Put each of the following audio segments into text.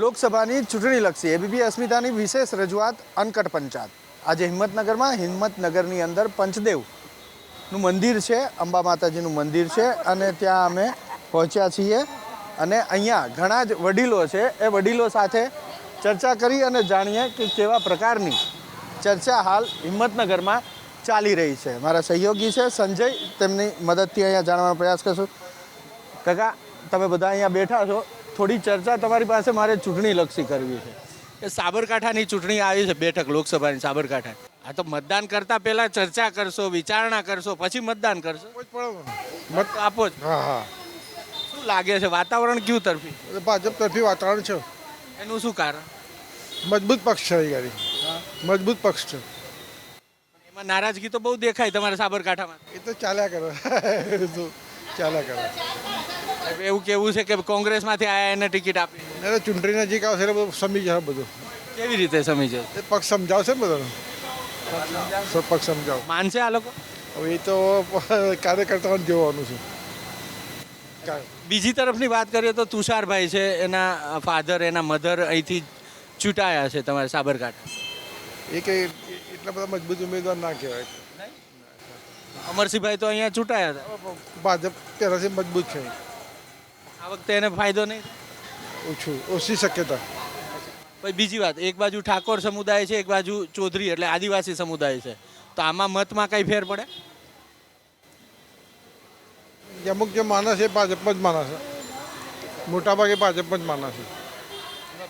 લોકસભાની ચૂંટણીલક્ષી એબીપી અસ્મિતાની વિશેષ રજૂઆત અનકટ પંચાયત આજે હિંમતનગરમાં હિંમતનગરની અંદર પંચદેવનું મંદિર છે, અંબા માતાજીનું મંદિર છે અને ત્યાં અમે પહોંચ્યા છીએ. અને અહીંયા ઘણા જ વડીલો છે, એ વડીલો સાથે ચર્ચા કરી અને જાણીએ કે કેવા પ્રકારની ચર્ચા હાલ હિંમતનગરમાં ચાલી રહી છે. મારા સહયોગી છે, સંજય, તેમની મદદથી અહીંયા જાણવાનો પ્રયાસ કરશું. કાકા, તમે બધા અહીંયા બેઠા છો. થોડી ચર્ચા તમારી પાસે મારે ચૂંટણી લક્ષી કરવી છે. એ સાબરકાંઠાની ચૂંટણી આવી છે બેઠક લોકસભાની સાબરકાંઠા આ તો મતદાન કરતા પહેલા ચર્ચા કરશો વિચારણા કરશો પછી મતદાન કરશો. મત આપો જ. હા હા. શું લાગે છે વાતાવરણ કયું તરફી? ભાજપ તરફી વાતાવરણ છે. એનું શું કારણ? મજબૂત પક્ષ છે અહીં મજબૂત પક્ષ છે. એમાં નારાજગી તો બહુ દેખાય તમારા સાબરકાંઠામાં. એ તો ચાલ્યા કરો. ચાલ્યા કરે. એવું કેવું છે કે કોંગ્રેસમાંથી આયા એને ટિકિટ આપી? એટલે ચૂંટણી નજીક આવશે એટલે બધું સમજી જશે બધું. કેવી રીતે સમજો એ પક્ષ સમજાવશે ને બધાને? પક્ષ સમજાવ. માનશે આ લોકો? હવે એ તો કાર્યકર્તાઓને જોવાનું છે. બીજી તરફની વાત કરીએ તો તુષારભાઈ છે એના ફાધર એના મધર અહીંથી ચૂંટાયા છે તમારે સાબરકાંઠા. એ કંઈ એટલા બધા મજબૂત ઉમેદવાર ના કહેવાય. અમરસિંહભાઈ તો અહીંયા ચૂંટાયા હતા. ભાજપ પહેલાંથી મજબૂત છે. આ વખતે એને ફાયદો નહીં ઓછું ઓછી શક્યતા. પછી બીજી વાત એક બાજુ ઠાકોર સમુદાય છે એક બાજુ ચૌધરી એટલે આદિવાસી સમુદાય છે. તો આમાં મતમાં કઈ ફેર પડે? અમુક જે માણસ એ ભાજપમાં જ માણસ મોટાભાગે ભાજપમાં જ માણસ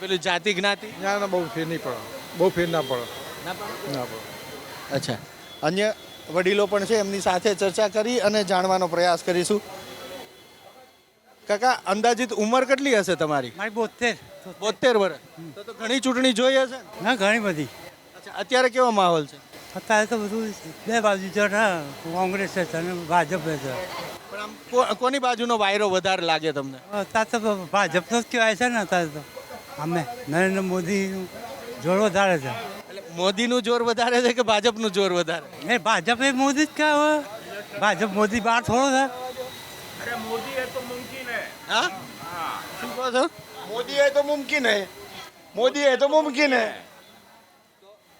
પેલું જાતિ જ્ઞાતિ? ના ના બહુ ફેર નહીં પડે. બહુ ફેર ના પડે. ના પડે? ના પડે. અચ્છા. અન્ય વડીલો પણ છે એમની સાથે ચર્ચા કરી અને જાણવાનો પ્રયાસ કરીશું. કાકા અંદાજિત ઉંમર કેટલી હશે તમારી? મારી બોતેર બોતેર વર્ષ. તો તો ઘણી ચૂંટણી જોઈ હશે? ને? ના ઘણી બધી. અચ્છા અત્યારે કેવો માહોલ છે? અત્યારે તો બધું બે બાજુ છે ને કોંગ્રેસ છે અને ભાજપ છે પણ આમ કો- કોની બાજુનો વાયરો વધારે લાગે તમને? અત્યારે તો ભાજપનો જ કહેવાય છે ને અત્યારે તો. અમે નરેન્દ્ર મોદીનું જોર વધારે છે. એટલે મોદીનું જોર વધારે છે કે ભાજપનું જોર વધારે? એ ભાજપ એ મોદી જ કહેવાય. ભાજપ મોદી બહાર થોડો છે. હા? શું મોદી હે તો મુમકિન હે. તો મુમકિન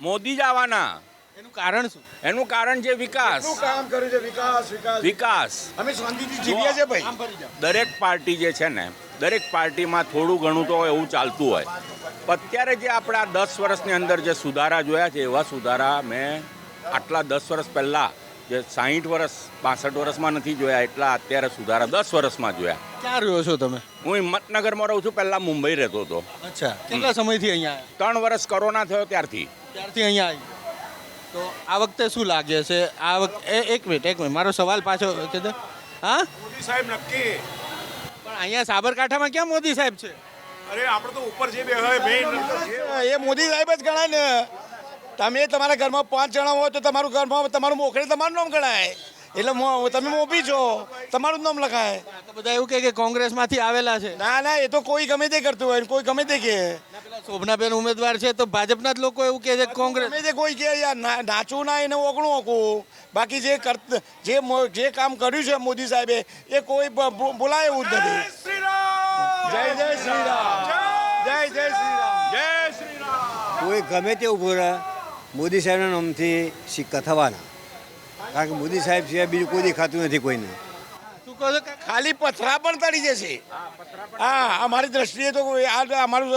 મોદી જ આવવાના. એનું કારણ શું? એનું કારણ છે વિકાસ. કામ કર્યું છે? વિકાસ વિકાસ. અમે શાંતિથી જીવીએ છે ભાઈ. દરેક પાર્ટી જે છે ને દરેક પાર્ટીમાં થોડું ઘણું તો એવું ચાલતું હોય. અત્યારે જે આપણા દસ વર્ષની અંદર જે સુધારા જોયા છે એવા સુધારા મેં આટલા દસ વર્ષ પહેલાં જે સાહીઠ વર્ષ પાસઠ વર્ષમાં નથી જોયા એટલા અત્યારે સુધારા દસ વર્ષમાં જોયા. ક્યાં રહ્યો છો તમે? હું હિંમતનગરમાં રહું છું પહેલાં મુંબઈ રહેતો હતો. અચ્છા કેટલા સમયથી અહીંયા ત્રણ વર્ષ કોરોના થયો ત્યારથી. ત્યારથી અહીંયા આવી. તો આ વખતે શું લાગે છે? આ વખતે એક મિનિટ એક મિનિટ મારો સવાલ પાછો કીધો હા? મોદી સાહેબ નક્કી. પણ અહીંયા સાબરકાંઠામાં ક્યાં મોદી સાહેબ છે? અરે આપણે તો ઉપર જે બે હોય મેઇન એ મોદી સાહેબ જ ગણાય ને. તમે તમારા ઘરમાં પાંચ જણા હોય તો તમારું ઘરમાં તમારું મોખરે તમારું નામ ગણાય. એટલે મો- તમે મોભી છો. તમારું જ નામ લખાય. તો બધા એવું કહે કે કોંગ્રેસમાંથી આવેલા છે. ના ના એ તો કોઈ ગમે તે કરતું હોય કોઈ ગમે તે કે. ના, શોભનાબેન ઉમેદવાર છે તો ભાજપના જ લોકો એવું કહે છે કોંગ્રેસ ગમે તે કોઈ કે યાર ના- નાચવું ના એને ઓગણું ઓકું. બાકી જે કર જે જે કામ કર્યું છે મોદી સાહેબે એ કોઈ બોલાય એવું જ નથી. જય જય શ્રી રામ. જય જય શ્રી રામ. જય શ્રી રામ! કોઈ ગમે તે ઊભો રહે. મોદી સાહેબના નામથી સિક્કા થવાના કારણ કે મોદી સાહેબ સિવાય બીજું કોઈ દેખાતું નથી કોઈને. શું કહો છો ખાલી પથરા પણ તળી જશે. હા અમારી દ્રષ્ટિએ તો આ અમારું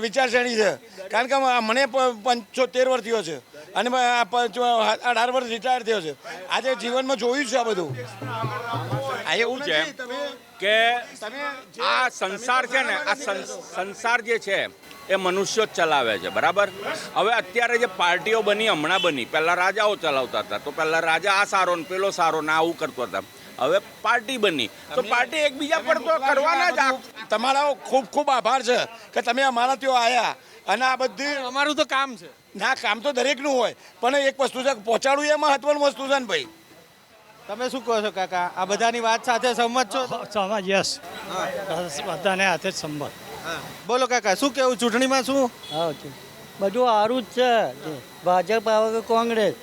વિચારસરણી છે. કારણ કે મને પંચોતેર વર્ષ થયો છે. અને આ પંચ- અઢાર વર્ષ રિટાયર થયો છે. આજે જીવનમાં જોયું છે આ બધું. આ એવું છે કે આ સંસાર છે ને આ સંસાર જે છે એ મનુષ્યો જ ચલાવે છે બરાબર? હવે અત્યારે જે પાર્ટીઓ બની હમણાં બની પહેલાં રાજાઓ ચલાવતા હતા તો પહેલાં રાજા આ સારો ને પેલો સારો ને આવું કરતો હતા. હવે પાર્ટી બની. તો પાર્ટી એકબીજા પર તો કરવાના જ તમારા ખૂબ ખૂબ આભાર છે કે તમે અમારા ત્યાં આવ્યા અને આ બધી અમારું તો કામ છે. ના કામ તો દરેકનું હોય પણ એક વસ્તુ છે પહોંચાડવું એ મહત્વનું વસ્તુ છે ને ભાઈ. તમે શું કહો છો કાકા? આ બધાની વાત સાથે સંમત છો? સમાજ યસ બધાને હાથે જ સંભાળ બોલો કાકા શું કેવું? ચૂંટણીમાં શું? હા બધું સારું જ છે ભાજપ આવે કે કોંગ્રેસ?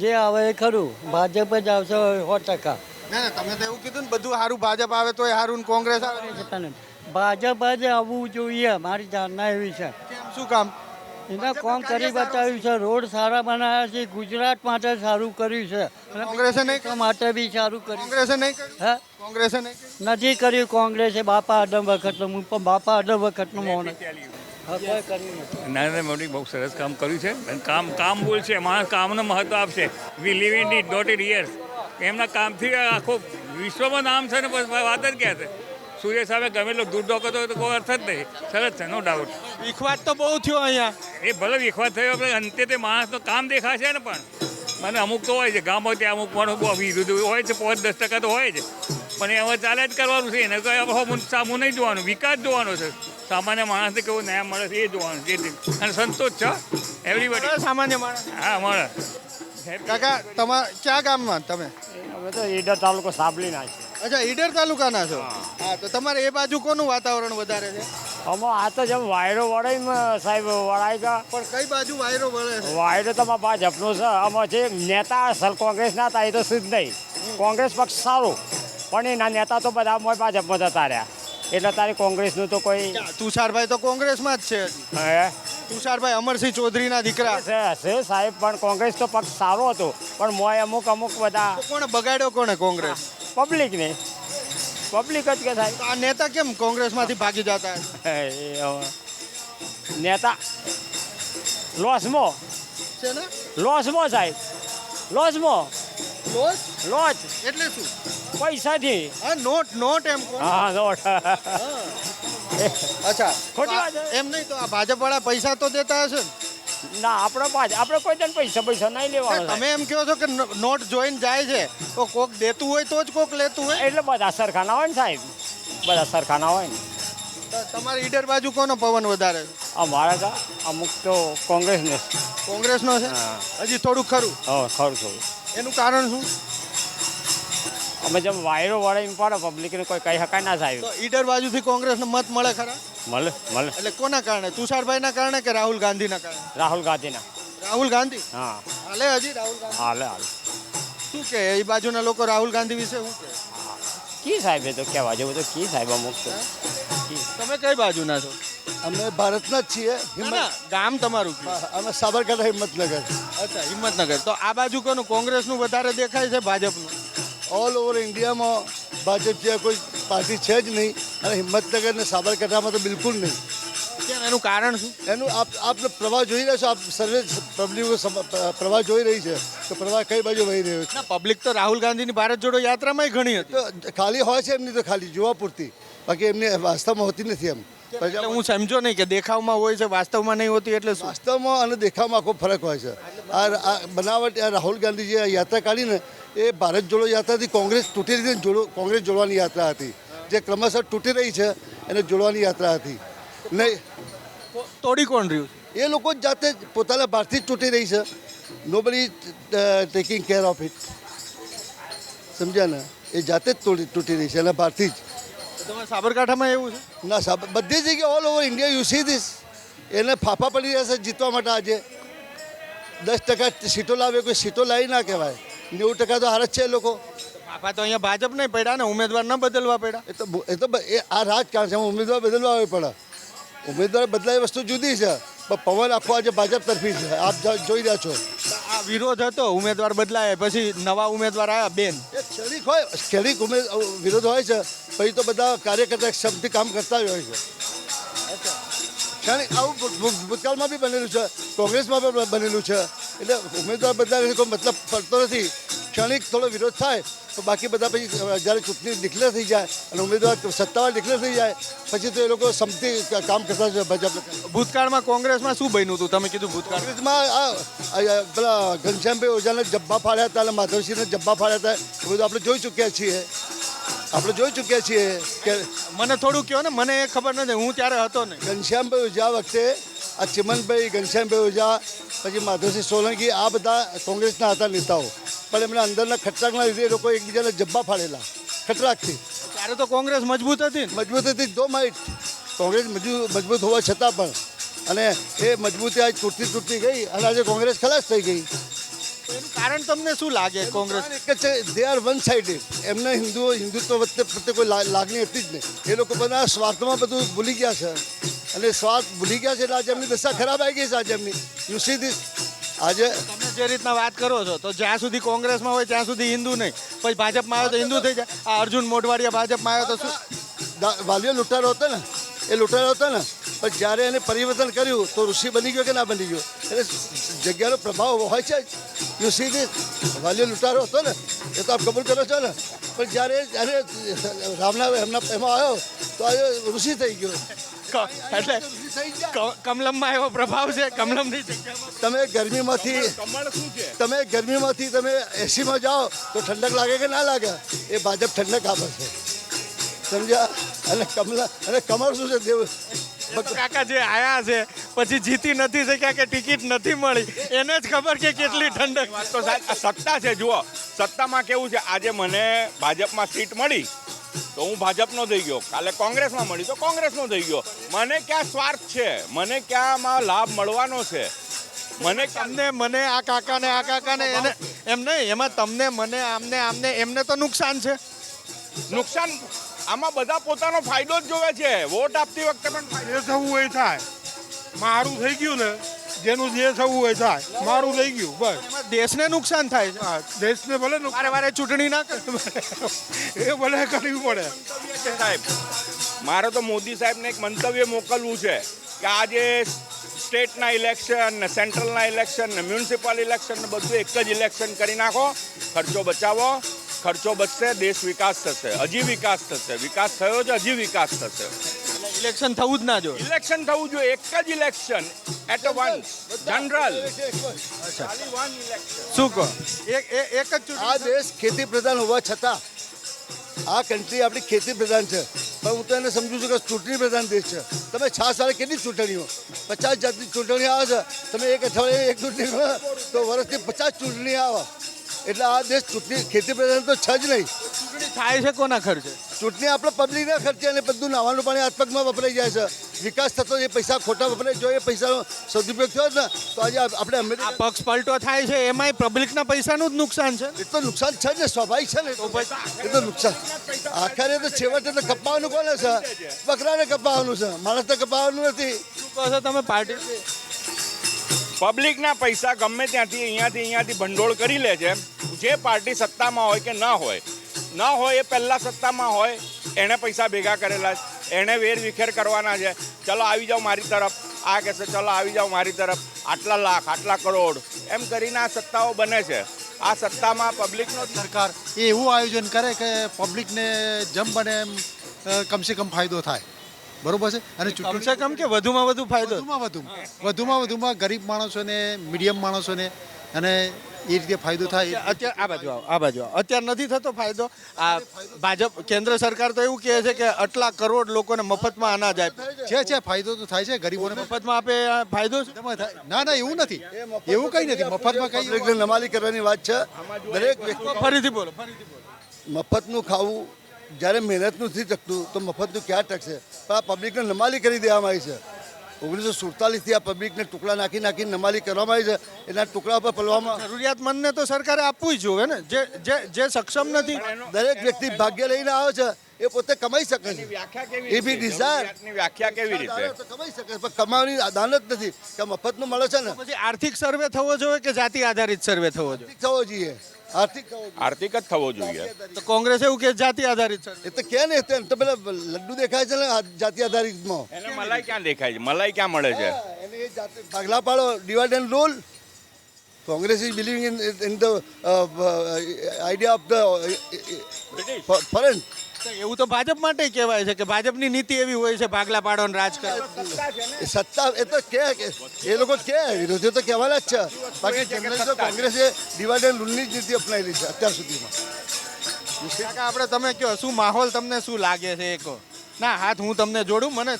જે આવે એ ખરું. ભાજપ જ આવશે સો ટકા. ના તમે તો એવું કીધું ને બધું સારું ભાજપ આવે તો એ સારું કોંગ્રેસ આવે. ભાજપ જ આવવું જોઈએ મારી ધારણા એવી છે. કેમ શું કામ? એના કોમ કરી બતાવ્યું છે? રોડ સારા બનાવ્યા છે ગુજરાત માટે સારું કર્યું છે. અને કોંગ્રેસે નહીં માટે બી સારું કર્યું કોંગ્રેસે નહીં હે? કોંગ્રેસે નહીં નથી કર્યું કોંગ્રેસે બાપા અડમ વખતનો હું પણ બાપા અડમ વખતનો મોણ હા કોઈ કર્યું નથી. નરેન્દ્ર મોદી બહુ સરસ કામ કર્યું છે. અને કામ કામ બોલશે માણસ કામને મહત્વ આપશે. We live in the dot it years એમના કામથી આખો વિશ્વમાં નામ છે ને બસ વાત જ ક્યાં છે? સૂર્ય સામે ગમે એટલો દૂર હોય તો કોઈ અર્થ જ નહીં. સરસ છે નો ડાઉટ વિખવાદ તો બહુ થયો અહીંયા. એ ભલે વિખવાદ થયો પણ અંતે તે માણસનો કામ દેખાશે ને પણ. મને અમુક તો હોય છે ગામમાં ત્યાં અમુક પણ વિરુદ્ધ હોય છે પાંચ દસ ટકા તો હોય છે પણ એ હવે ચાલે જ કરવાનું છે એને તો હવે સામું નહીં જોવાનું વિકાસ જોવાનો છે. સામાન્ય માણસને કેવું ન્યાય મળે છે એ જોવાનું જે. અને સંતોષ છે એવરીબડી સામાન્ય માણસ. હા મળે. કાકા તમારા ક્યાં ગામમાં તમે? અમે તો ઈડર તાલુકો સાબલી નાખીએ અચ્છા ઈડર તાલુકાના છો? હા તો તમારે એ બાજુ કોનું વાતાવરણ વધારે છે? આમાં આ તો જેમ વાયરો વળે ને સાહેબ વળાય ગયા પણ કઈ બાજુ વાયરો વળે છે? વાયરો તો અમારા ભાજપનો છે. આમાં જે નેતા સર કોંગ્રેસના હતા એ તો સિદ્ધ નહીં. કોંગ્રેસ પક્ષ સારું પણ એના નેતા તો બધા મોય ભાજપમાં જતા રહ્યા. એટલે તારી કોંગ્રેસનું તો કોઈ તુષારભાઈ તો કોંગ્રેસમાં જ છે. હે? તુષારભાઈ અમરસિંહ ચૌધરીના દીકરા. છે હશે સાહેબ પણ કોંગ્રેસ તો પક્ષ સારો હતો. પણ મોય અમુક અમુક બધા કોણે બગાડ્યો કોણે કોંગ્રેસ? પબ્લિકને પબ્લિક જ કે થાય. આ નેતા કેમ કોંગ્રેસમાંથી ભાગી જતા? એ હવે. નેતા. લોસમો છે ને? લોસમાં સાહેબ. લોસમો લોસ લોચ એટલે શું? પૈસાથી. હા નોટ નોટ એમ હા લોટ અચ્છા. ખોટી વાત એમ નહીં તો આ ભાજપ વાળા પૈસા તો દેતા હશે ને. ના આપણે પાછ આપણે કોઈ તને પૈસા પૈસા નહીં લેવાનો તમે એમ કહો છો કે નોટ જોઈન જાય છે તો કોક દેતું હોય તો જ કોક લેતું હોય? એટલે બધા સરખાના હોય ને સાહેબ. બધા સરખાના હોય ને. તમારી ઈડર બાજુ કોનો પવન વધારે? અમારા તો અમુક તો કોંગ્રેસને કોંગ્રેસનો છે? હજી થોડું ખરું? હા ખરું થોડું એનું કારણ શું? અમે જેમ વાયરો વળે એમ પડે પબ્લિકને કોઈ કહી શકાય ના સાહેબ. તો ઈડર બાજુથી કોંગ્રેસને મત મળે ખરા? મળે મળે. એટલે કોના કારણે? તુષારભાઈના કારણે કે રાહુલ ગાંધીના કારણે? રાહુલ ગાંધીના. રાહુલ ગાંધી? હા. હાલે હજી રાહુલ ગાંધી? હાલે હાલે. શું કે એ બાજુના લોકો રાહુલ ગાંધી વિશે શું કે? કી સાહેબ એ તો કહેવા જેવું તો કી સાહેબ અમુક તો. તમે કઈ બાજુના છો? અમે ભારતના જ છીએ. ના, ગામ તમારું અમે સાબરકાંઠા હિંમતનગર. અચ્છા હિંમતનગર. તો આ બાજુ કોનું? કોંગ્રેસનું વધારે દેખાય છે ભાજપનું? ઓલ ઓવર ઇન્ડિયામાં ભાજપ જેવા કોઈ પાર્ટી છે જ નહીં અને હિંમતનગર ને સાબરકાંઠામાં તો બિલકુલ નહીં. કેમ? એનું કારણ શું? એનું આપ આપને પ્રવાહ જોઈ રહ્યા છો? આપ સર્વે પબ્લિક પ્રવાહ જોઈ રહી છે. તો પ્રવાહ કઈ બાજુ વહી રહ્યો છે? પબ્લિક તો રાહુલ ગાંધીની ભારત જોડો યાત્રામાં ઘણી હતી. તો ખાલી હોય છે એમની તો ખાલી જોવા પૂરતી. બાકી એમની વાસ્તવમાં હોતી નથી એમ. એટલે હું સમજો નહીં કે દેખાવમાં હોય છે વાસ્તવમાં નહીં હોતી એટલે વાસ્તવમાં અને દેખાવમાં આખો ફરક હોય છે. આ બનાવટ રાહુલ ગાંધી જે આ યાત્રા કાઢીને એ ભારત જોડો યાત્રાથી કોંગ્રેસ તૂટી રીતે જોડો કોંગ્રેસ જોડવાની યાત્રા હતી. જે ક્રમશઃ તૂટી રહી છે એને જોડવાની યાત્રા હતી. નહીં તોડી કોણ રહ્યું એ લોકો જ જાતે જ પોતાના ભારથી જ તૂટી રહી છે. નો બડી ટેકિંગ કેર ઓફ ઇટ સમજ્યા ને? એ જાતે જ તૂટી તૂટી રહી છે એના ભારથી જ. તમારે સાબરકાંઠામાં એવું છે? ના સાબ બધી જગ્યાએ all over India you see this એને ફાફા પડી રહ્યા છે જીતવા માટે આજે. દસ ટકા સીટો લાવે કોઈ સીટો લાવી ના કહેવાય. નેવું ટકા તો હાર જ છે એ લોકો. ફાફા તો અહીંયા ભાજપ નહીં પડ્યા ને ઉમેદવાર ન બદલવા પડ્યા. એ તો એ તો એ આ રાજકારણ છે ઉમેદવાર બદલવા આવે પડે ઉમેદવાર બદલાય વસ્તુ જુદી છે પણ પવન આખો આજે ભાજપ તરફી છે. આપ જોઈ રહ્યા છો. આ વિરોધ હતો ઉમેદવાર બદલાય પછી નવા ઉમેદવાર આવ્યા બેન. એ ક્ષણિક હોય ક્ષણિક ઉમેદ વિરોધ હોય છે. પછી તો બધા કાર્યકર્તા શબ્દથી કામ કરતા જ હોય છે. ક્ષણિક આવું ભૂતકાળમાં બી બનેલું છે. કોંગ્રેસમાં પણ બનેલું છે. એટલે ઉમેદવાર બદલાવે કોઈ મતલબ પડતો નથી. ક્ષણિક થોડો વિરોધ થાય તો બાકી બધા પછી જ્યારે ચૂંટણી ડિક્લેર થઈ જાય અને ઉમેદવાર સત્તાવાર ડિક્લેર થઈ જાય પછી તો એ લોકો સમથી કામ કરતા છે ભાજપ ભૂતકાળમાં કોંગ્રેસમાં શું બન્યું હતું? તમે કીધું ભૂતકાળ. કોંગ્રેસમાં પેલા ઘનશ્યામભાઈ ઓઝાને જબ્બા ફાડ્યા હતા અને માધવસિંહને જબ્બા ફાડ્યા હતા. એ બધું આપણે જોઈ ચૂક્યા છીએ. આપણે જોઈ ચૂક્યા છીએ કે મને થોડું કહો ને મને એ ખબર નથી. હું ત્યારે હતો ને ઘનશ્યામભાઈ ઉજા વખતે આ ચિમનભાઈ ઘનશ્યામભાઈ ઉજા પછી માધવસિંહ સોલંકી આ બધા કોંગ્રેસના હતા નેતાઓ. પણ એમના અંદરના ખટરાકના લીધે લોકો એકબીજાને જબ્બા ફાડેલા. ખટરાકથી ત્યારે તો કોંગ્રેસ મજબૂત હતી મજબૂત હતી દો માઇટ કોંગ્રેસ મજબૂત મજબૂત હોવા છતાં પણ. અને એ મજબૂતી આજ તૂટતી તૂટતી ગઈ અને આજે કોંગ્રેસ ખલાસ થઈ ગઈ. એનું કારણ તમને શું લાગે કોંગ્રેસ? એક જ છે દે આર વન સાઇડેડ એમને હિન્દુઓ હિન્દુત્વ વચ્ચે પ્રત્યે કોઈ લાગણી હતી જ નહીં. એ લોકો બધા સ્વાર્થમાં બધું ભૂલી ગયા છે. અને સ્વાર્થ ભૂલી ગયા છે એટલે આજે એમની દશા ખરાબ આવી ગઈ છે આજે એમની. યુ સી ધીસ આજે તમે જે રીતના વાત કરો છો તો જ્યાં સુધી કોંગ્રેસમાં હોય ત્યાં સુધી હિન્દુ નહીં. પછી ભાજપમાં આવ્યો તો હિન્દુ થઈ જાય. આ અર્જુન મોઢવાડિયા ભાજપમાં આવ્યો તો શું? વાલીઓ લૂંટારો હતો ને. એ લૂંટારો હતો ને. પણ જ્યારે એને પરિવર્તન કર્યું તો ઋષિ બની ગયો કે ના બની ગયો? એટલે જગ્યાનો પ્રભાવ હોય છે યુ સી ધીસ વાલીઓ લૂંટારો હતો ને એ તો આપ કબૂલ કરો છો ને? પણ જ્યારે જ્યારે રામના એમના એમાં આવ્યો તો આજે ઋષિ થઈ ગયો. ક- એટલે ક- કમલમમાં એવો પ્રભાવ છે કમલમની તમે ગરમીમાંથી કમળ શું છે? તમે ગરમીમાંથી તમે એસીમાં જાઓ તો ઠંડક લાગે કે ના લાગે? એ ભાજપ ઠંડક આપે છે. સમજ્યા? અને કમલા અને કમળ શું છે દેવ? કાકા જે આયા છે પછી જીતી નથી શક્યા કે ટિકિટ નથી મળી એને જ ખબર કે કેટલી ઠંડક. વાત તો સત્તા છે જુઓ. સત્તામાં કેવું છે? આજે મને ભાજપમાં સીટ મળી તો હું ભાજપનો થઈ ગયો. કાલે કોંગ્રેસમાં મળી તો કોંગ્રેસનો થઈ ગયો. મને ક્યાં સ્વાર્થ છે? મને ક્યાંમાં લાભ મળવાનો છે? મને તમને મને આ કાકાને આ કાકાને એને એમ નહીં એમાં તમને મને આમને આમને એમને તો નુકસાન છે. નુકસાન આમાં બધા પોતાનો ફાયદો જ જોવે છે. વોટ આપતી વખતે પણ ફાયદો. જે થવું હોય થાય. મારું થઈ ગયું ને જેનું જે થવું હોય થાય. મારું થઈ ગયું બસ. દેશને નુકસાન થાય છે. દેશને ભલે નુકસાન વારે વારે ચૂંટણી ના કરે. એ ભલે કરવી પડે. સાહેબ મારે તો મોદી સાહેબને એક મંતવ્ય મોકલવું છે કે આજે સ્ટેટના ઇલેક્શન ને સેન્ટ્રલના ઇલેક્શન ને મ્યુનિસિપલ ઇલેક્શન ને બધું એક જ ઇલેક્શન કરી નાખો. ખર્ચો બચાવો. ખર્ચો બચશે દેશ વિકાસ થશે. હજી વિકાસ થશે. વિકાસ થયો છે હજી વિકાસ થશે. ઇલેક્શન થવું જ ના જોઈએ. ઇલેક્શન થવું જોઈએ. એક જ ઇલેક્શન એટ વન જનરલ શું કહો? એક એક એક જ આ દેશ ખેતી પ્રધાન હોવા છતાં આ કન્ટ્રી આપણી ખેતી પ્રધાન છે. પણ હું તો એને સમજુ છું કે ચૂંટણી પ્રધાન દેશ છે. તમે છ સાલે કેટલી ચૂંટણીઓ? પચાસ જાતની ચૂંટણી આવે છે. તમે એક અઠવાડિયે એક ચૂંટણી તો વર્ષથી પચાસ ચૂંટણી આવે. એટલે આ દેશ ચૂંટણી ખેતી પ્રધાન તો છે જ નહીં. ચૂંટણી થાય છે કોના ખર્ચે? ચૂંટણી આપણે પબ્લિકના ખર્ચે અને બધું નાવાનું પાણી હાથપગમાં વપરાઈ જાય છે. વિકાસ થતો એ પૈસા ખોટા વપરાય જો એ પૈસાનો સદુપયોગ થયો જ ને તો આજે આપણે આ અમેરિકા પક્ષ પલટો થાય છે એમાંય પબ્લિકના પૈસાનું જ નુકસાન છે? એ તો નુકસાન છે જ ને સ્વાભાવિક છે ને. એ તો નુકસાન. આખરે તો છેવટે તો કપાવાનું કોને છે? બકરાને કપાવાનું છે માણસને કપાવાનું નથી. શું કહો છો તમે પાર્ટી? પબ્લિકના પૈસા ગમે ત્યાંથી અહીંયાથી અહીંયાથી ભંડોળ કરી લે છે. જે પાર્ટી સત્તામાં હોય કે ન હોય ન હોય એ પહેલાં સત્તામાં હોય એણે પૈસા ભેગા કરેલા છે. એણે વેર વિખેર કરવાના છે. ચલો આવી જાઓ મારી તરફ. આ કહેશે ચલો આવી જાઓ મારી તરફ. આટલા લાખ આટલા કરોડ. એમ કરીને આ સત્તાઓ બને છે. આ સત્તામાં પબ્લિકનો સરકાર એ એવું આયોજન કરે કે પબ્લિકને જમ બને એમ કમસે કમ ફાયદો થાય. બરોબર છે? અને ચૂંટણી કમસે કમ કે વધુમાં વધુ ફાયદો? વધુમાં વધુ. વધુમાં વધુમાં ગરીબ માણસોને મીડિયમ માણસોને અને એ રીતે ફાયદો થાય અત્યારે આ બાજુ આવો આ બાજુ આવો. અત્યારે નથી થતો ફાયદો. આ ભાજપ કેન્દ્ર સરકાર તો એવું કહે છે કે આટલા કરોડ લોકોને મફતમાં અનાજ આપે. છે છે ફાયદો તો થાય છે ગરીબોને મફતમાં આપે ફાયદો થાય. ના ના એવું નથી. એવું કંઈ નથી. મફતમાં કંઈ નમાલી કરવાની વાત છે. દરેક વ્યક્તિ ફરીથી બોલો ફરીથી બોલો. મફતનું ખાવું જ્યારે મહેનતનું નથી ટકતું તો મફતનું ક્યાં ટકશે? પણ આ પબ્લિકને નમાલી કરી દેવામાં આવી છે. ઓગણીસો સુડતાલીસથી આ પબ્લિકને ટુકડા નાખી નાખીને નમાલી કરવામાં આવી છે. એના ટુકડા પર પલવામાં જરૂરિયાતમંદને તો સરકારે આપવું જ જોઈએ ને. જે જે જે સક્ષમ નથી. દરેક વ્યક્તિ ભાગ્ય લઈને આવે છે. એ પોતે કમાઈ શકે છે. એ બી ડિઝાયર. વ્યાખ્યા કેવી રીતે? કમાઈ શકે પણ કમાવાની અદાલત નથી. કે મફતનું મળે છે ને? પછી આર્થિક સર્વે થવો જોઈએ કે જાતિ આધારિત સર્વે થવો જોઈએ? આર્થિક થવો જોઈએ. આર્થિક આર્થિક જ થવો જોઈએ. તો કોંગ્રેસ એવું કે જાતિ આધારિત સર્વે? એ તો કે ને તે તો પેલા લડ્ડુ દેખાય છે ને જાતિ આધારિતમાં. એને મલાઈ ક્યાં દેખાય છે? મલાઈ ક્યાં મળે છે? એને એ જાતે ભાગલા પાડો divide and rule Congress is believing in in the idea of the foreign એવું તો ભાજપ માટે કહેવાય છે કે ભાજપની નીતિ એવી હોય છે ભાગલા પાડો રાજકારણ રાજ કરો. સત્તા એ તો કે એ લોકો કે વિરોધી તો કહેવાના જ છે. બાકી જનરલ તો કોંગ્રેસે એન્ડ રૂલની જ નીતિ અપનાવેલી છે અત્યાર સુધીમાં. કાકા આપણે તમે કહો શું માહોલ તમને શું લાગે છે એક? ના હાથ હું તમને જોડું મને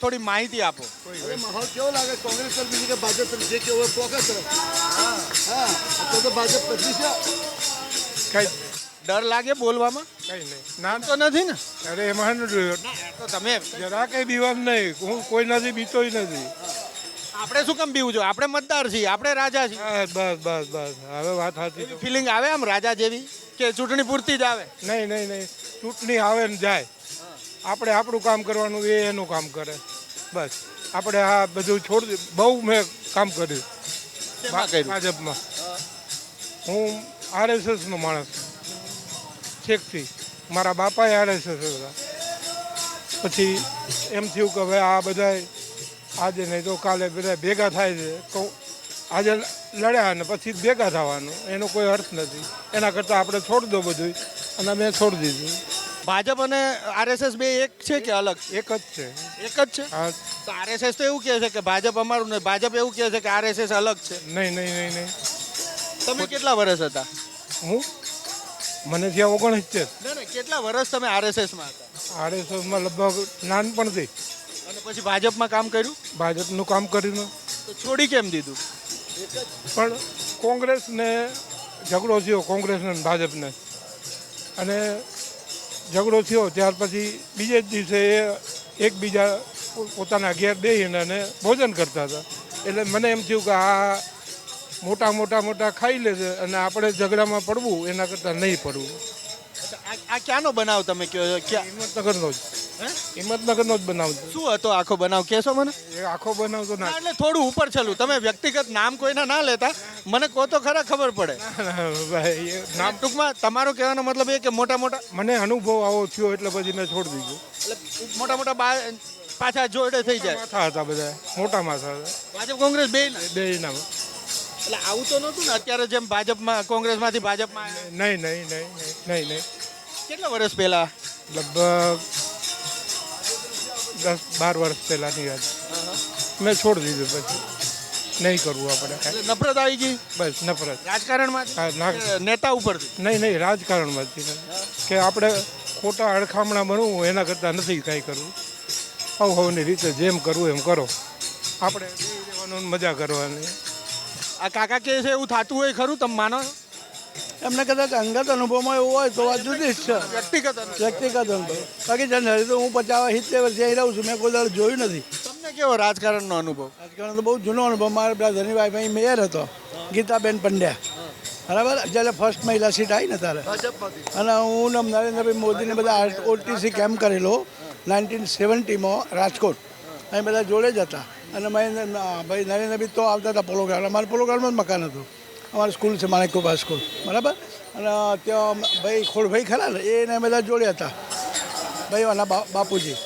થોડી માહિતી આપો. અરે માહોલ કેવો લાગે? કોંગ્રેસ તરફ બીજી કે ભાજપ તરફ જે કેવો ફોકસ હા હા તો તો ભાજપ પછી છે. કઈ ડર લાગે બોલવામાં? કઈ નહીં. ના તો નથી ને? અરે એમાં. તો તમે જરા કઈ બીવામ નહીં. હું કોઈ નથી બીતોય નથી. આપણે શું કેમ બીવું જોઈએ? આપણે મતદાર છીએ આપણે રાજા છીએ. બસ બસ બસ. હવે વાત સાચી ફિલિંગ આવે આમ રાજા જેવી? કે ચૂંટણી પૂરતી જ આવે? નહીં નહીં નહીં. ચૂંટણી આવે ને જાય. આપણે આપણું કામ કરવાનું એ એનું કામ કરે. બસ. આપણે આ બધું છોડ બહુ મેં કામ કર્યું. ભાજપમાં. હું આરએસએસનો માણસ છેકથી. મારા બાપાએ આરએસએસ હતા પછી એમ થયું કે હવે આ બધાય આજે નહીં તો કાલે બધા ભેગા થાય છે. તો આજે લડ્યા ને પછી ભેગા થવાનું. એનો કોઈ અર્થ નથી. એના કરતાં આપણે છોડી દો બધું અને મેં છોડી દીધું. ભાજપ અને આરએસએસ બે એક છે કે અલગ? એક જ છે. એક જ છે? હા. તો આરએસએસ તો એવું કહે છે કે ભાજપ અમારું નહીં ભાજપ એવું કહે છે કે આરએસએસ અલગ છે. નહીં નહીં નહીં નહીં. તમે કેટલા વર્ષ હતા? હું? મને ત્યાં ઓગણસિત્તેર. કેટલા વર્ષ તમે આરએસએસમાં હતા? આરએસએસમાં લગભગ નાનપણથી. અને પછી ભાજપમાં કામ કર્યું? ભાજપનું કામ કરીને તો છોડી કેમ દીધું? પણ કોંગ્રેસને ઝઘડો થયો કોંગ્રેસને ભાજપને. અને ઝઘડો થયો ત્યાર પછી બીજે જ દિવસે એ એકબીજા પોતાના ઘેર બેસીને અને ભોજન કરતા હતા. એટલે મને એમ થયું કે આ મોટા મોટા મોટા ખાઈ લેશે અને આપણે ઝઘડામાં પડવું એના કરતાં નહીં પડવું. આ ક્યાંનો બનાવ તમે છો? હિંમતનગરનો જ. હિંમતનગરનો જ બનાવ શું હતો આખો બનાવ? કહેશો મને. એ આખો બનાવ તો ના. એટલે થોડું ઉપર છેલ્લું. તમે વ્યક્તિગત નામ કોઈના ના લેતા. મને કહો તો ખરા ખબર પડે. નામ નામ ટૂંકમાં તમારો કહેવાનો મતલબ એ કે મોટા મોટા મને અનુભવ આવો થયો એટલે પછી મેં છોડી દીધું. એટલે મોટા મોટા બા પાછા જોડે થઈ જાય. માથા હતા બધા. મોટા માથા હતા. ભાજપ કોંગ્રેસ બે બે ના એટલે આવું તો નહોતું ને અત્યારે જેમ ભાજપમાં કોંગ્રેસમાંથી ભાજપમાં આવ્યા. નહીં નહીં નહીં નહીં નહીં નહીં. કેટલા વર્ષ પહેલા? લગભગ દસ બાર વર્ષ પહેલાંની વાત. મેં છોડી દીધું પછી. નહીં કરવું આપણે કાંઈ. એટલે નફરત આવી ગઈ? બસ નફરત. રાજકારણમાં હા, ના નેતા ઉપરથી? નહીં નહીં રાજકારણમાંથી નહીં. કે આપણે ખોટા અડખામણા બનવું એના કરતાં નથી કાંઈ કરવું. હવ હવની રીતે જેમ કરવું એમ કરો. આપણે રહેવાનું ને મજા કરવાની. આ કાકા કે છે એવું થતું હોય ખરું તમે માનો એમને કદાચ અંગત અનુભવમાં એવું હોય તો વાત જુદી જ છે. વ્યક્તિગત. વ્યક્તિગત અનુભવ. બાકી જનરલી તો હું પચાસ સિત્તેર વર્ષથી અહીં રહું છું મેં કોઈ દાડો જોયું નથી. તમને કેવો રાજકારણનો અનુભવ? રાજકારણ તો બહુ જૂનો અનુભવ. મારા બ્રધરની વાઈફ અહીં મેયર હતો ગીતાબેન પંડ્યા. બરાબર? જ્યારે ફર્સ્ટ મહિલા સીટ આવી ને ત્યારે. અને હું નરેન્દ્રભાઈ મોદીને બધા ઓટીસી કેમ્પ કરેલો? નાઇન્ટીન સેવન્ટીમાં રાજકોટ. અહીં બધા જોડે જ હતા. અને ભાઈ નરેન્દ્રભાઈ તો આવતા હતા પોલો ગ્રાઉન્ડ અમારે પોલો ગ્રાઉન્ડમાં જ મકાન હતું. અમારી સ્કૂલ છે માણેકુભા સ્કૂલ. બરાબર? અને ત્યાં ભાઈ ખોડભાઈ ખરા ને એને બધા જોડ્યા હતા. ભાઈ બા- બાપુજી.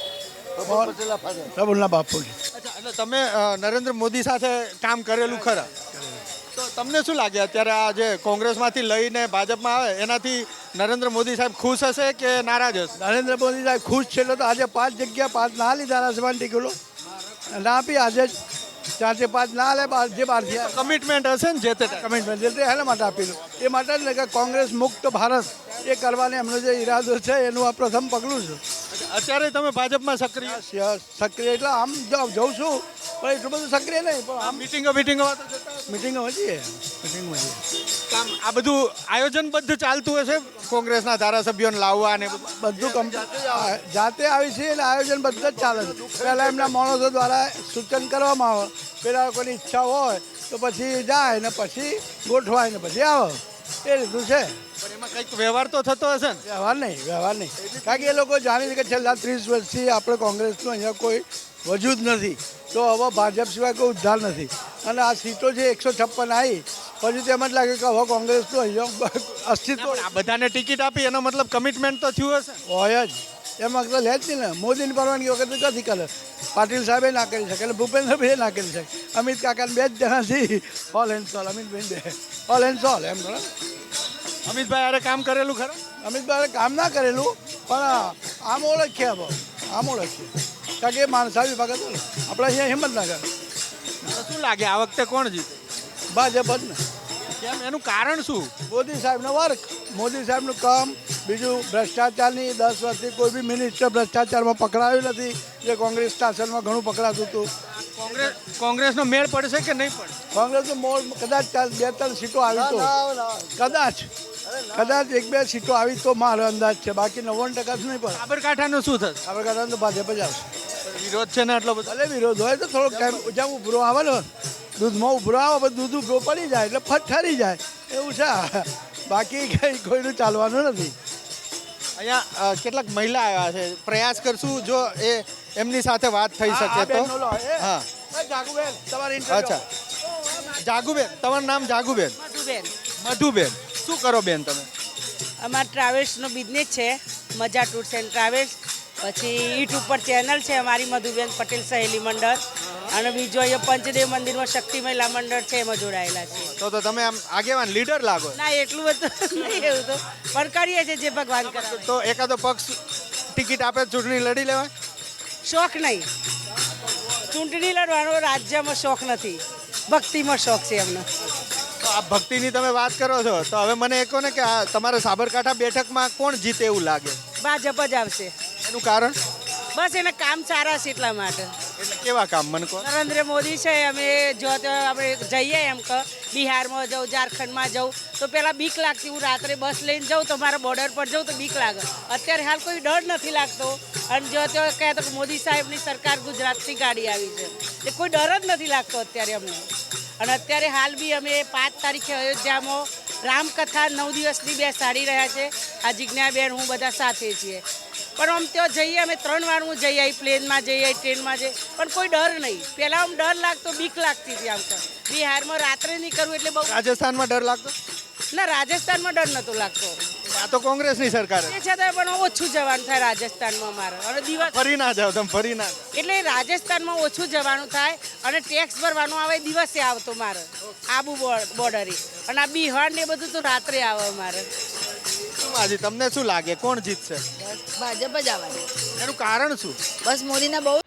પ્રભુના બાપુજી. અચ્છા એટલે તમે નરેન્દ્ર મોદી સાથે કામ કરેલું ખરા? તો તમને શું લાગે? અત્યારે આ જે કોંગ્રેસમાંથી લઈને ભાજપમાં આવે એનાથી નરેન્દ્ર મોદી સાહેબ ખુશ હશે કે નારાજ હશે? નરેન્દ્ર મોદી સાહેબ ખુશ છે એટલે તો આજે પાંચ જગ્યા પાંચ ના લીધા ધારાસભાની ટિકિટો. ના આપી આજે જ ચારથી પાંચ ના લે બાર જે કમિટમેન્ટ હશે ને જે તે કમિટમેન્ટ જે તે એના માટે આપેલું એ માટે જ કે કોંગ્રેસ મુક્ત ભારત. એ કરવાનો એમનો જે ઈરાદો છે એનું આ પ્રથમ પગલું છે. અત્યારે તમે ભાજપમાં સક્રિય. સક્રિય એટલે આમ જઉં છું પણ એટલું બધું સક્રિય નહીં પણ આમ મિટિંગો મિટિંગો મિટિંગો હતી મિટિંગમાં છીએ કામ આ બધું આયોજનબદ્ધ ચાલતું હશે? કોંગ્રેસના ધારાસભ્યોને લાવવા ને બધું? બધું જાતે આવી. છે એટલે આયોજન બધું જ ચાલે છે. પહેલાં એમના માણસો દ્વારા સૂચન કરવામાં આવે. પેલા કોઈની ઈચ્છા હોય તો પછી જાય ને પછી ગોઠવાય ને પછી આવે. એ રીતનું છે. પણ એમાં કંઈક વ્યવહાર તો થતો હશે ને? વ્યવહાર નહીં વ્યવહાર નહીં. કારણ કે એ લોકો જાણે છે કે છેલ્લા ત્રીસ વર્ષથી આપણે કોંગ્રેસનું અહીંયા કોઈ વજૂદ નથી. તો હવે ભાજપ સિવાય કોઈ ઉદ્ધાર નથી. અને આ સીટો છે એકસો છપ્પન આવી પછી તેમ જ લાગે કે હવે કોંગ્રેસનું અહીંયા અસ્તિત્વ આ બધાને ટિકિટ આપી એનો મતલબ કમિટમેન્ટ તો થયું હશે. હોય જ. એમાં તો લે જ નહીં ને. મોદીની પરવાનગી વખત નથી કરે પાટીલ સાહેબે ના કરી શકે એટલે ભૂપેન્દ્રભાઈએ ના કરી શકે. અમિત કાકાને બે જ જણા છે ઓલ એન્ડ સોલ અમિતભાઈ બે ઓલ એન્ડ સોલ એમ કરો અમિતભાઈ અરે કામ કરેલું ખરા? અમિતભાઈ કામ ના કરેલું પણ આમ ઓળખીએ આમ ઓળખીએ. કારણ કે માણસા વિભાગ હતો ને આપણે અહીંયા હિંમતનગર. તો શું લાગે? આ વખતે કોણ જીતે? ભાજપ જ ને. કેમ? એનું કારણ શું? મોદી સાહેબનો વર્ક મોદી સાહેબનું કામ બીજું ભ્રષ્ટાચારની દસ વર્ષથી કોઈ બી મિનિસ્ટર ભ્રષ્ટાચારમાં પકડાયું નથી. જે કોંગ્રેસ શાસનમાં ઘણું પકડાતું હતું. કોંગ્રેસ કોંગ્રેસનો મેળ પડશે કે નહીં પડે? કોંગ્રેસનું મોડ કદાચ બે ત્રણ સીટો આવી તો. કદાચ. કદાચ એક બે સીટો આવી તો મારો અંદાજ છે. બાકી નવ્વાણું ટકા જ નહીં પડે. સાબરકાંઠાનું શું થશે? સાબરકાંઠાનું તો ભાજપ જ આવશે. વિરોધ છે ને આટલો બધો? ભલે વિરોધ હોય તો થોડોક ટાઈમ જ્યાં ઉભરો આવે ને દૂધમાં ઉભરો આવે પછી દૂધ ઉભરો પડી જાય એટલે ફટ ઠરી જાય. એવું છે. બાકી કંઈ કોઈનું ચાલવાનું નથી. અહીંયા કેટલાક મહિલા આવ્યા છે. પ્રયાસ કરશું જો એ એમની સાથે વાત થઈ શકે તો. હા. જાગુબેન તમારી અચ્છા. જાગુબેન તમારું નામ જાગુબેન? મધુબેન. મધુબેન. શું કરો બેન તમે? અમારા ટ્રાવેલ્સનો બિઝનેસ છે મજા ટૂર્સ એન્ડ ટ્રાવેલ્સ પછી યુટ્યુબ પર ચેનલ છે અમારી મધુબેન પટેલ સહેલી મંડળ. અને બીજો અહીંયા પંચદેવ મંદિરમાં શક્તિ મહિલા મંડળ છે એમાં જોડાયેલા છે તો તો તમે આમ આગેવાન લીડર લાગો. ના એટલું બધું નહીં એવું તો. પણ કરીએ છીએ જે ભગવાન કરે તો એકાદો પક્ષ ટિકિટ આપે ચૂંટણી લડી લેવાય? શોખ નહીં. ચૂંટણી લડવાનો રાજ્યમાં શોખ નથી. ભક્તિમાં શોખ છે એમને. આ ભક્તિની તમે વાત કરો છો તો હવે મને એ કહો ને કે આ તમારે સાબરકાંઠા બેઠકમાં કોણ જીતે એવું લાગે? ભાજપ જ આવશે. એનું કારણ? બસ એને કામ સારા છે એટલા માટે. એટલે કેવા કામ? મને કહો. નરેન્દ્ર મોદી છે અમે જો તો આપણે જઈએ એમ કે બિહારમાં જાઉં ઝારખંડમાં જાઉં તો પહેલાં બીક લાગતી. હું રાત્રે બસ લઈને જાઉં તો મારા બોર્ડર પર જાઉં તો બીક લાગે. અત્યારે હાલ કોઈ ડર નથી લાગતો. અને જો તો કહે તો મોદી સાહેબની સરકાર ગુજરાતથી ગાડી આવી છે. એ કોઈ ડર જ નથી લાગતો અત્યારે અમને. અને અત્યારે હાલ બી અમે પાંચ તારીખે અયોધ્યામાં રામકથા નવ દિવસની બે સાડી રહ્યા છે. આ જિજ્ઞાબેન, હું બધા સાથે છીએ. પણ આમ ત્યાં જઈએ અમે ત્રણ વાર હું જઈ આવી પ્લેનમાં જઈ આવી ટ્રેનમાં જઈ. પણ કોઈ ડર નહીં. પહેલાં આમ ડર લાગતો, બીક લાગતી હતી આમ તો. બિહારમાં રાત્રે નહીં કરવું એટલે બહુ રાજસ્થાનમાં ડર લાગતો? ના રાજસ્થાનમાં ડર નહોતો લાગતો. આ તો કોંગ્રેસની સરકાર એ છતાં પણ ઓછું જવાનું થાય રાજસ્થાનમાં મારે અને દિવસ ફરી ના જાઓ તમે ફરી ના જાઓ. એટલે રાજસ્થાનમાં ઓછું જવાનું થાય અને ટેક્સ ભરવાનું આવે દિવસે આવતો મારે. આબુ બોર્ડરે. અને આ બિહાર ને એ બધું તો રાત્રે આવે મારે શું આજે તમને શું લાગે? કોણ જીતશે? ભાજપ જ આવવાની. એનું કારણ શું? બસ મોદીના બહુ